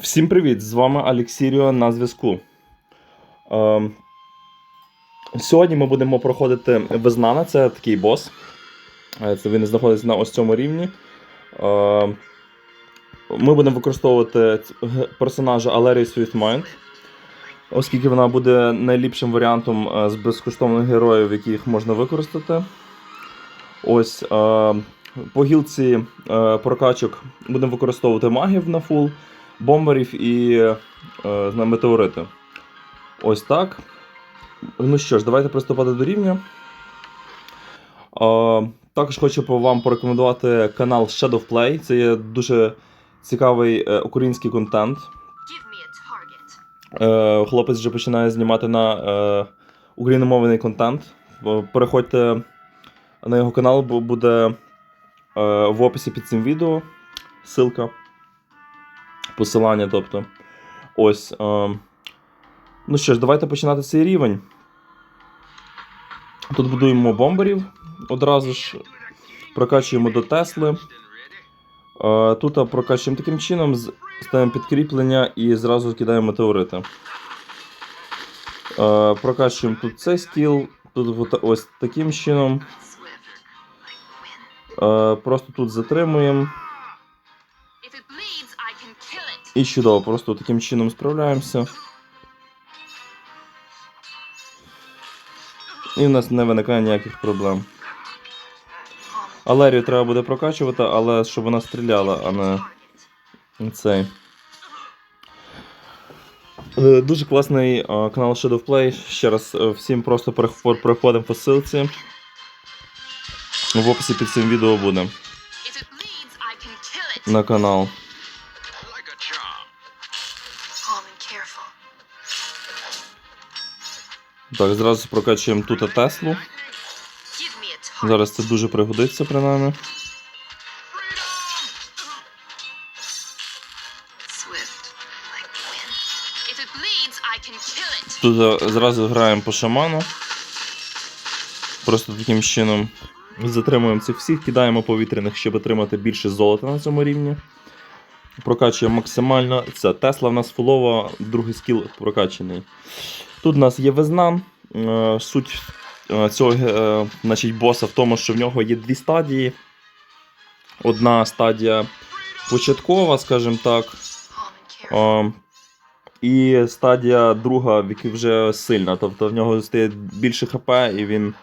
Всім привіт! З вами Алексіріо на зв'язку. Е, сьогодні ми будемо проходити Везнана, це такий бос. Е, Це він знаходиться на ось цьому рівні. Е, ми будемо використовувати персонажа Алерію Swiftmind, оскільки вона буде найліпшим варіантом е, з безкоштовних героїв, яких можна використати. Ось е, по гілці е, прокачок будемо використовувати магів на фул бомберів і е, на метеорити. Ось так. Ну що ж, давайте приступати до рівня. Е, також хочу вам порекомендувати канал Shadow Play. Це є дуже цікавий е, український контент. Е, хлопець вже починає знімати на е, україномовний контент. Е, Переходьте на його канал, бо буде е, в описі під цим відео. Ссылка. Посилання, тобто. Ось. Е, ну що ж, давайте починати цей рівень. Тут будуємо бомберів одразу ж. Прокачуємо до Тесли. Е, Тут прокачуємо таким чином, ставимо підкріплення і зразу кидаємо метеорити. Е, Прокачуємо тут цей скіл, тут ось таким чином. Е, Просто тут затримуємо. І чудово, просто таким чином справляємося. І в нас не виникає ніяких проблем. Алерію треба буде прокачувати, але щоб вона стріляла, а не цей. Е, Дуже класний е, канал Shadow Play. Ще раз е, всім просто переходимо по ссылці. В описі під цим відео буде на канал. Так, зразу прокачуємо тут Теслу. Зараз це дуже пригодиться принаймні. Тут е, зразу граємо по шаману. Просто таким чином затримуємо цих всіх, кидаємо повітряних, щоб отримати більше золота на цьому рівні. Прокачуємо максимально. Це Тесла в нас фулова, другий скіл прокачаний. Тут у нас є везнан. Е, Суть е, цього е, значить, боса в тому, що в нього є дві стадії. Одна стадія початкова, скажімо так. І стадія друга, в якій вже сильна. Тобто в нього стає більше ХП, і він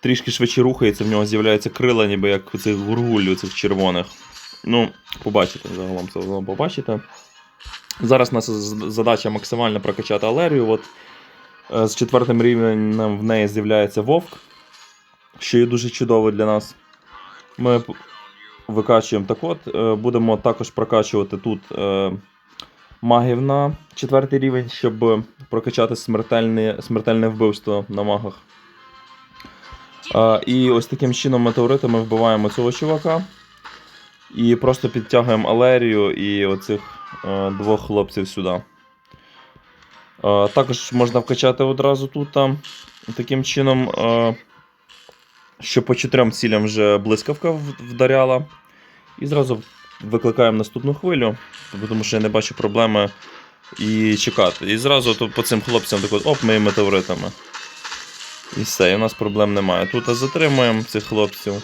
трішки швидше рухається, в нього з'являються крила, ніби як у цих гургулів, цих червоних. Ну, побачите, загалом це побачите. Зараз у нас задача максимально прокачати алерію. От, з четвертим рівнем в неї з'являється вовк, що є дуже чудово для нас. Ми викачуємо так от. е, Будемо також прокачувати тут е, магів на четвертий рівень, щоб прокачати смертельне, смертельне вбивство на магах. І ось таким чином метеоритами вбиваємо цього чувака. І просто підтягуємо алерію і оцих е, двох хлопців сюди. Е, також можна вкачати одразу тут. Таким чином, е, що по чотирьом цілям вже блискавка вдаряла. І зразу викликаємо наступну хвилю, тому що я не бачу проблеми і чекати. І зразу то по цим хлопцям так оп, ми метеоритами. І все, і у нас проблем немає. Тут затримуємо цих хлопців.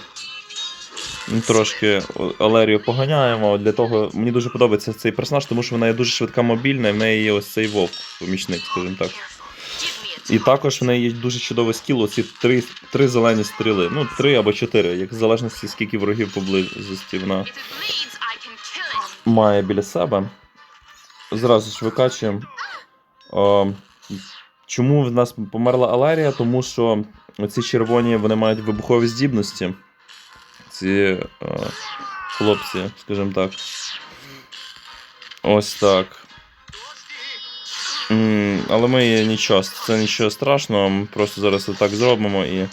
Ну, Трошки Алерію поганяємо. Для того мені дуже подобається цей персонаж, тому що вона є дуже швидка мобільна, і в неї є ось цей вовк, помічник, скажімо так. І також в неї є дуже чудовий скіл, оці три, три зелені стріли. Ну, три або чотири, як в залежності, скільки ворогів поблизості вона має біля себе. Зразу ж викачуємо. О, чому в нас померла Алерія? Тому що ці червоні вони мають вибухові здібності. Ці е, хлопці, скажімо так. Ось так. Але ми нічого, це нічого страшного, ми просто зараз отак зробимо і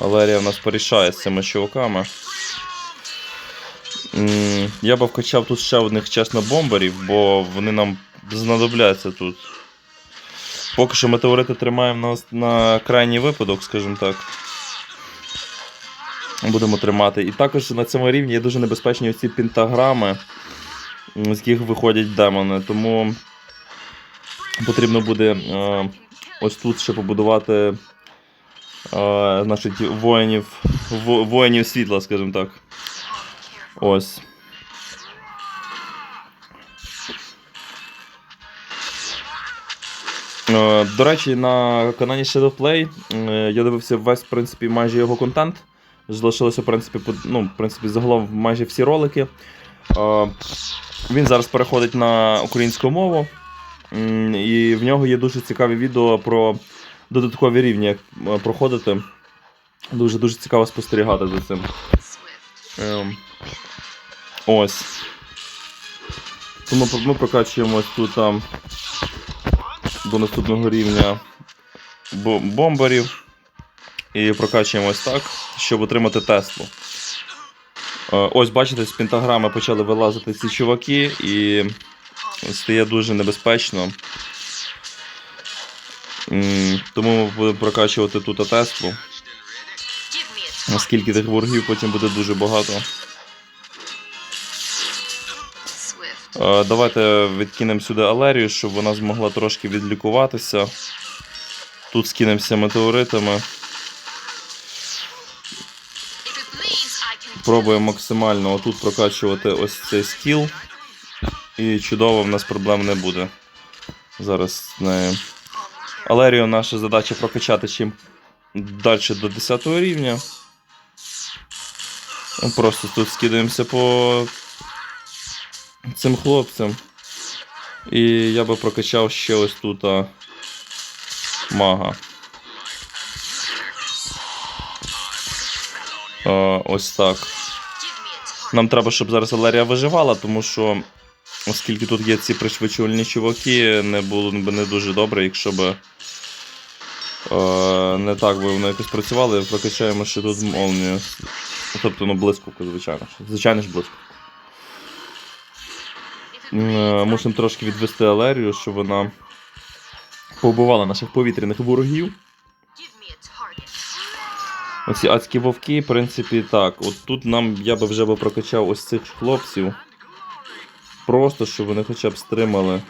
Алерія в нас порішає з цими чуваками. Я би вкачав тут ще одних чесно бомберів, бо вони нам знадобляться тут. Поки що метеорити тримаємо на, на крайній випадок, скажімо так. Будемо тримати. І також на цьому рівні є дуже небезпечні ці пентаграми. з яких виходять демони. Тому потрібно буде е, ось тут ще побудувати е, значить, воїнів, во- воїнів світла, скажімо так. Ось. Е, До речі, на каналі Shadowplay я дивився весь, в принципі, майже його контент. Залишилося, в принципі, ну, в принципі, загалом майже всі ролики. Е, Він зараз переходить на українську мову. І в нього є дуже цікаві відео про додаткові рівні, як е, проходити. Дуже дуже цікаво спостерігати за цим. Ем, ось. Тому ми прокачуємось тут там до наступного рівня бо- бомбарів. І прокачуємо ось так, щоб отримати Теслу. Е, Ось, бачите, з пентаграми почали вилазити ці чуваки, і стає дуже небезпечно. Тому ми будемо прокачувати тут Теслу. Оскільки тих ворогів потім буде дуже багато. Е, Давайте відкинемо сюди Алерію, щоб вона змогла трошки відлікуватися. Тут скинемося метеоритами. Пробуємо максимально отут прокачувати ось цей скіл. І чудово, в нас проблем не буде. Зараз з нею. Алерію наша задача прокачати чим далі до 10 рівня. Ми Просто тут скидаємося по цим хлопцям. І я би прокачав ще ось тут а, мага. А, ось так. Нам треба, щоб зараз Алерія виживала, тому що, оскільки тут є ці пришвидшувальні чуваки, не було б не дуже добре, якщо б е, не так би воно якось працювало, прокачаємо ще тут молнію. Тобто, ну, блискавку, звичайно. Звичайно ж блискавку. Е, Мусимо трошки відвести Алерію, щоб вона побивала наших повітряних ворогів. Оці адські вовки, в принципі, так. От тут нам я би вже би прокачав ось цих хлопців. Просто, щоб вони хоча б стримали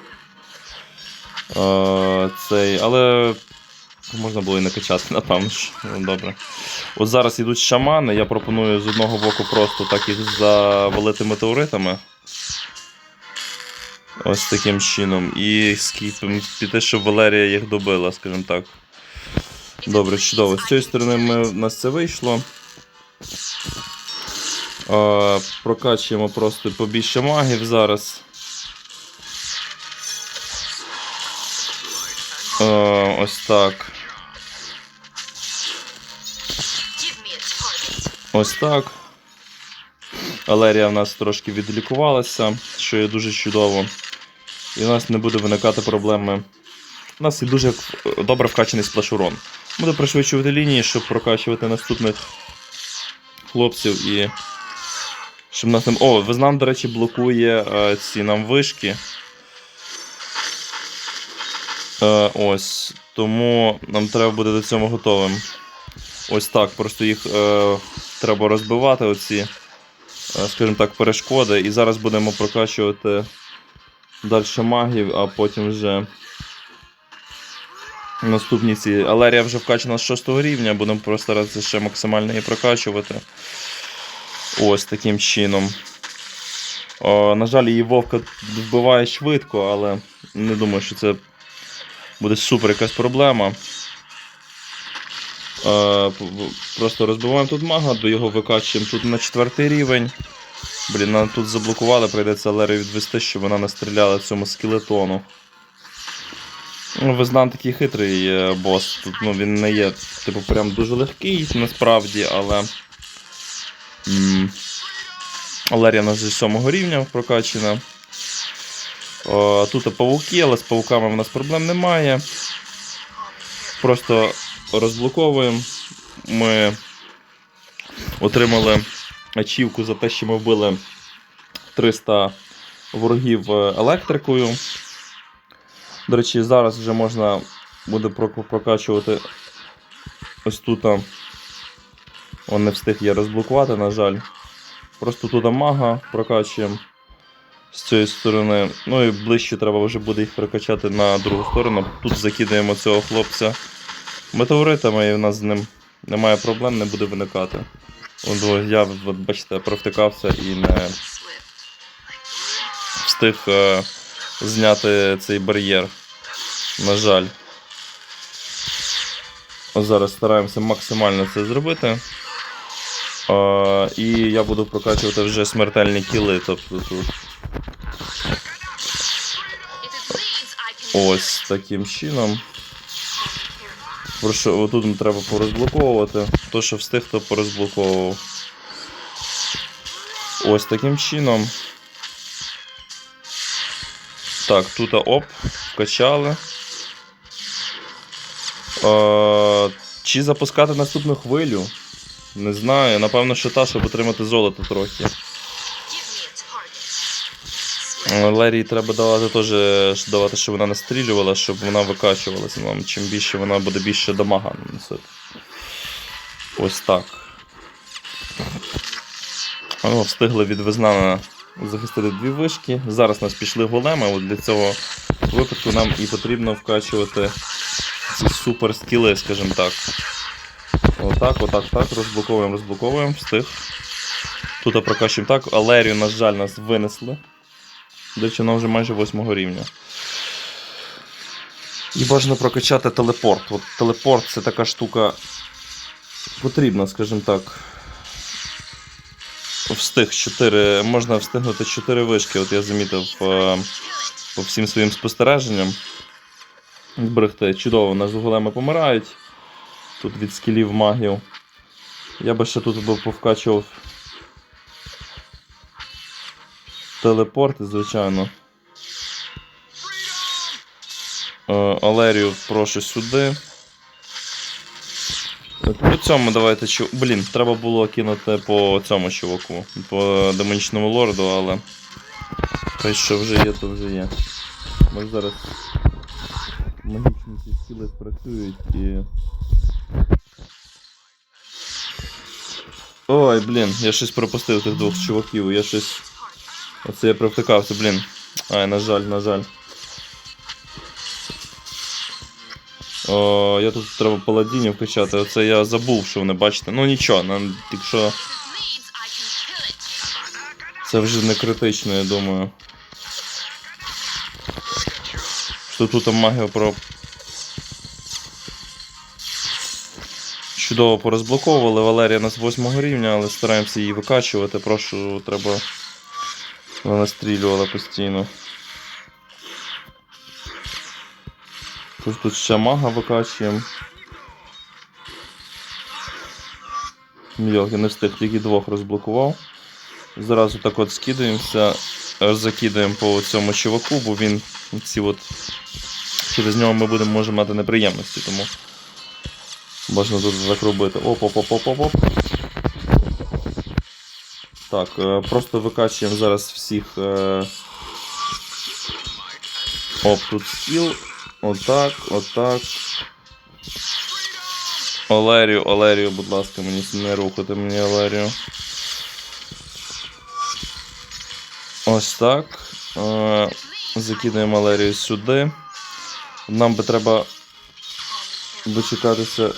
е, цей. Але можна було і не качати, напевно ж. Ну, Добре. От зараз йдуть шамани, я пропоную з одного боку просто так їх завалити метеоритами. Ось таким чином. І піти, щоб Валерія їх добила, скажімо так. Добре, чудово. З цієї сторони ми, у нас це вийшло. Е, прокачуємо просто побільше магів зараз. Е, ось так. Ось так. Алерія в нас трошки відлікувалася, що є дуже чудово. І у нас не буде виникати проблеми. У нас є дуже добре вкачаний сплешурон. Буде пришвидшувати лінії, щоб прокачувати наступних хлопців і. Щоб нас не... О, Везнам, до речі, блокує е, ці нам вишки. Е, ось. Тому нам треба буде до цього готовим. Ось так. Просто їх е, треба розбивати, оці, е, скажімо так, перешкоди. І зараз будемо прокачувати далі магів, а потім вже наступні ці. Алерія вже вкачана з 6 рівня, будемо просто старатися ще максимально її прокачувати. Ось таким чином. О, на жаль, її вовка вбиває швидко, але не думаю, що це буде супер якась проблема. Е, Просто розбиваємо тут мага, до його викачуємо тут на четвертий рівень. Блін, нам тут заблокували, прийдеться Лері відвести, щоб вона не стріляла цьому скелетону. Ну, Везнан такий хитрий е, бос. Тут ну, він не є, типу, прям дуже легкий насправді, але. Алерія в нас зі сьомого рівня прокачана. О, тут павуки, але з павуками в нас проблем немає. Просто розблоковуємо. Ми отримали ачівку за те, що ми вбили 300 ворогів е, електрикою. До речі, зараз вже можна буде прокачувати ось тут. Он не встиг я розблокувати, на жаль. Просто тут мага прокачуємо. з цієї сторони. Ну і ближче треба вже буде їх прокачати на другу сторону. Тут закидаємо цього хлопця метеоритами, і в нас з ним немає проблем, не буде виникати. От, я, бачите, провтикався і не встиг е, зняти цей бар'єр. На жаль. Зараз стараємося максимально це зробити. Е, і я буду прокачувати вже смертельні кіли. Тобто тут ось таким чином. Here. Прошу, отут треба порозблоковувати. Хто що встиг, то порозблоковував. Ось таким чином. Так, тут оп, вкачали. Е, чи запускати наступну хвилю? Не знаю. Напевно, що та, щоб отримати золото трохи. Лерії треба давати теж давати, щоб вона настрілювала, щоб вона викачувалася. Нам чим більше вона буде більше дамага наносити. Ось так. О, встигли від Везнана захистити дві вишки. Зараз нас пішли големи. От для цього випадку нам і потрібно вкачувати ці супер скіли, скажімо так. Отак, отак, так. Розблоковуємо, розблоковуємо, встиг. Тут прокачуємо так. Алерію, на жаль, нас винесли. До вона вже майже восьмого рівня. І бажано прокачати телепорт. От телепорт це така штука потрібна, скажімо так. Встиг 4. Можна встигнути 4 вишки. От я замітив е, по всім своїм спостереженням. Зберегти. Чудово, у нас големи помирають. Тут від скілів магів. Я би ще тут би повкачував телепорти, звичайно. Е, Алерію прошу сюди. По цьому давайте чу. Блін, треба було кинути по цьому чуваку, по демонічному лорду, але. Хай що вже є, то вже є. Може зараз магічні ці скіли спрацюють і. Ой, блін, я щось пропустив тих двох чуваків, я щось. Оце я провтикався, блін. Ай, на жаль, на жаль. О, я тут треба паладінів качати. Оце я забув, що вони бачите. Ну нічого, нам, якщо це вже не критично, я думаю. Що тут магію про. Чудово порозблоковували. Валерія нас 8 рівня, але стараємося її викачувати. Прошу, треба. Вона настрілювала постійно. Тож тут ще мага викачуємо. Йох, я не встиг, тільки двох розблокував. Зразу так от скидаємося, закидаємо по цьому чуваку, бо він ці от. Через нього ми будемо може мати неприємності, тому можна тут так робити. Оп, оп, оп, оп, оп, оп. Так, е, просто викачуємо зараз всіх. е, Оп, тут скіл. Отак, отак. Олерію, Олерію, будь ласка, мені не рухати мені Олерію. Ось так. Е, Закидаємо Олерію сюди. Нам би треба дочекатися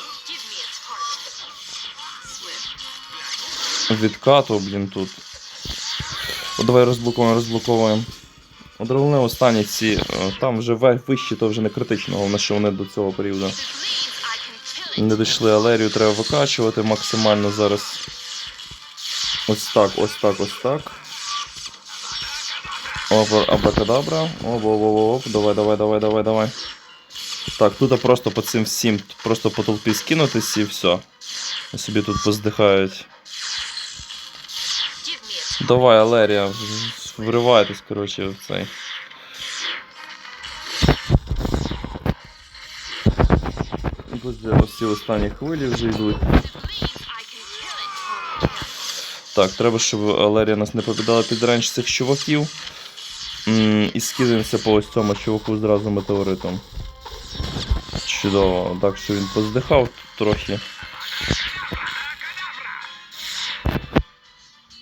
відкату, блін, тут. О, давай розблокуємо, розблоковуємо. Головне останні ці. е, Там вже вищі, то вже не критично, головне, що вони до цього періоду. Не дійшли Алерію, треба викачувати максимально зараз. Ось так, ось так, ось так. Абракадабра. Оп, оп, оп, оп, давай, давай, давай, давай, давай. Так, тут просто по цим всім, просто по толпі скинутись і все. Собі тут поздихають. Давай, Алерія, в- вривайтесь, коротше, в цей. Ось ці останні хвилі вже йдуть. Так, треба, щоб Алерія нас не попадала під ренч цих чуваків. І скидаємося по ось цьому чуваку зразу метеоритом. Чудово. Так що він поздихав трохи.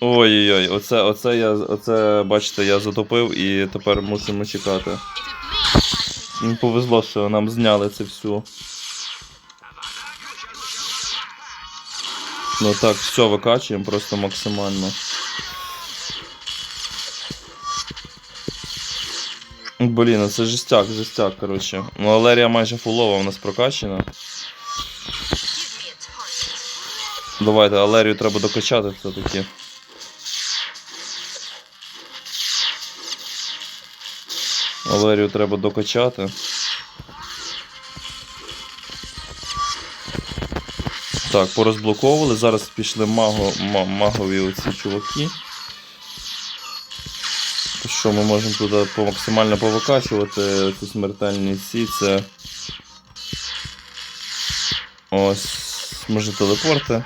Ой-ой-ой, оце, оце я, оце, бачите, я затопив і тепер мусимо чекати. Повезло, що нам зняли це всю. Ну так, все викачуємо просто максимально. Блін, ну це жестяк, жестяк, коротше. Ну, Алерія майже фулова у нас target. Давайте, Алерію треба докачати все-таки. Алерію треба докачати. Так, порозблоковували. Зараз пішли маго, магові оці чуваки. Що ми можемо туди максимально повикачувати ці смертельні ці, це. Ось, може телепорти.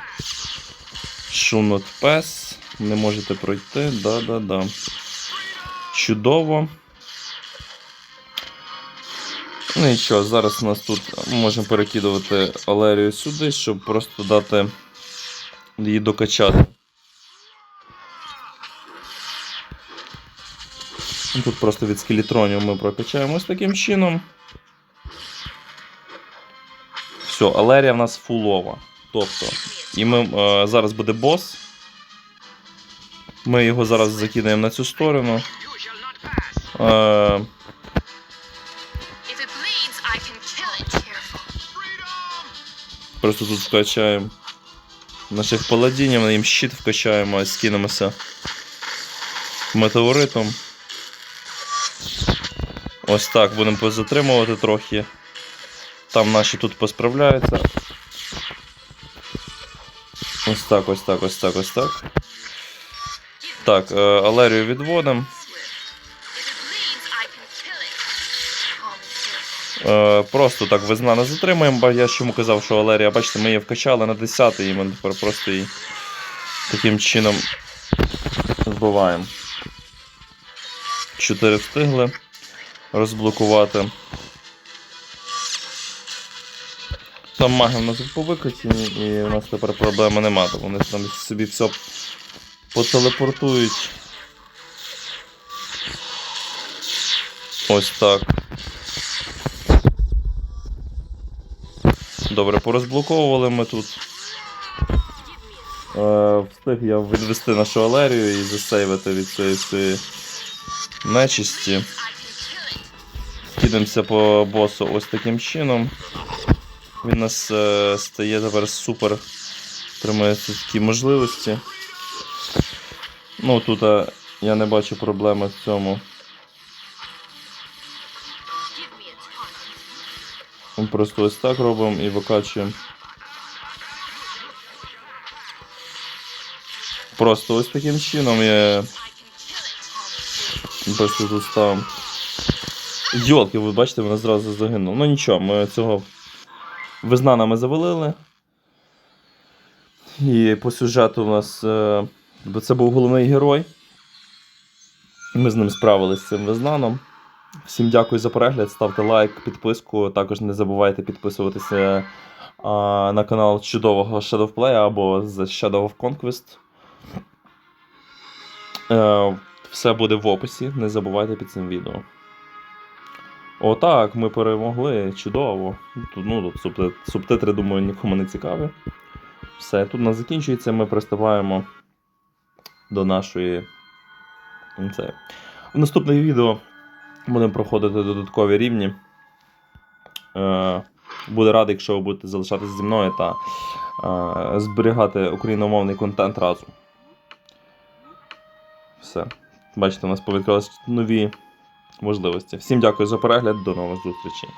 Шунот пес. Не можете пройти. Да-да-да. Чудово. Ну і що, зараз у нас тут можемо перекидувати Алерію сюди, щоб просто дати її докачати. Ну, Тут просто від скелетронів ми прокачаємо ось таким чином. Все, Алерія в нас фулова. Тобто, і ми, е, зараз буде бос. Ми його зараз закидаємо на цю сторону. Е, просто тут вкачаємо наших паладінів, їм щит вкачаємо, а скинемося метеоритом. Ось так, будемо позатримувати трохи. Там наші тут посправляються. Ось так, ось так, ось так, ось так. Так, е, Алерію відводимо. Просто так визнано затримуємо, бо я ж йому казав, що Валерія, бачите, ми її вкачали на 10 і ми тепер просто її таким чином вбиваємо. 4 встигли розблокувати. Там маги в нас повикачені, і у нас тепер проблеми нема, то вони там собі все потелепортують. Ось так. Добре, порозблоковували ми тут. Е, встиг я відвести нашу алерію і засейвити від цієї всієї нечисті. Кидаємося по босу ось таким чином. Він нас е, стає тепер супер. Тримає такі можливості. Ну тут е, я не бачу проблеми в цьому. Просто ось так робимо і викачуємо. Просто ось таким чином я просто тут ставимо. Йолки, ви бачите, вона зразу загинула. Ну нічого, ми цього визнана ми завалили. І по сюжету у нас. е, це був головний герой. Ми з ним справилися з цим визнаном. Всім дякую за перегляд, ставте лайк, підписку. Також не забувайте підписуватися а, на канал чудового Shadow Play або The Shadow of Conquest. Е, все буде в описі, не забувайте під цим відео. Отак, ми перемогли. Чудово. Тут, ну, субтитри, думаю, нікому не цікаві. Все, тут нас закінчується, ми приступаємо до нашої. Це. В наступних відео будемо проходити додаткові рівні. Е, Буде радий, якщо ви будете залишатися зі мною та е, зберігати україномовний контент разом. Все. Бачите, у нас повідкрилися нові можливості. Всім дякую за перегляд, до нових зустрічей.